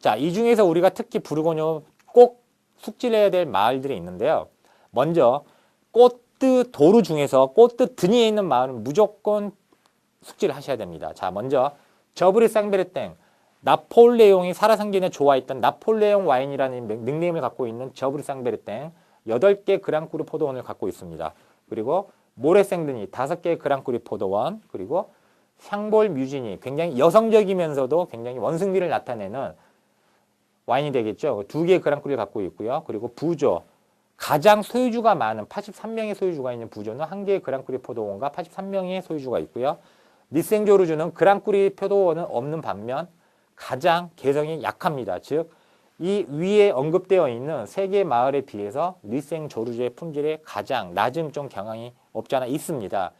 자, 이 중에서 우리가 특히 부르고뉴 꼭 숙지해야 될 마을들이 있는데요. 먼저 꼬뜨 도루 중에서 꼬뜨 드니에 있는 마을은 무조건 숙지를 하셔야 됩니다. 자, 먼저 저브리 쌍베르땡 나폴레옹이 살아생전에 좋아했던 나폴레옹 와인이라는 닉네임을 갖고 있는 저브리 쌍베르땡 8개 그랑크루 포도원을 갖고 있습니다. 그리고 모레생드니 5개의 그랑크루 포도원 그리고 향볼 뮤진이 굉장히 여성적이면서도 굉장히 원숭미를 나타내는 와인이 되겠죠. 두 개의 그랑크루를 갖고 있고요. 그리고 부조 가장 소유주가 많은 83명의 소유주가 있는 부조는 한 개의 그랑크루 포도원과 83명의 소유주가 있고요. 니생조르주는 그랑크루 포도원은 없는 반면 가장 개성이 약합니다. 즉, 이 위에 언급되어 있는 세 개의 마을에 비해서 니생 조르주의 품질이 가장 낮은 좀 경향이 없지 않아 있습니다.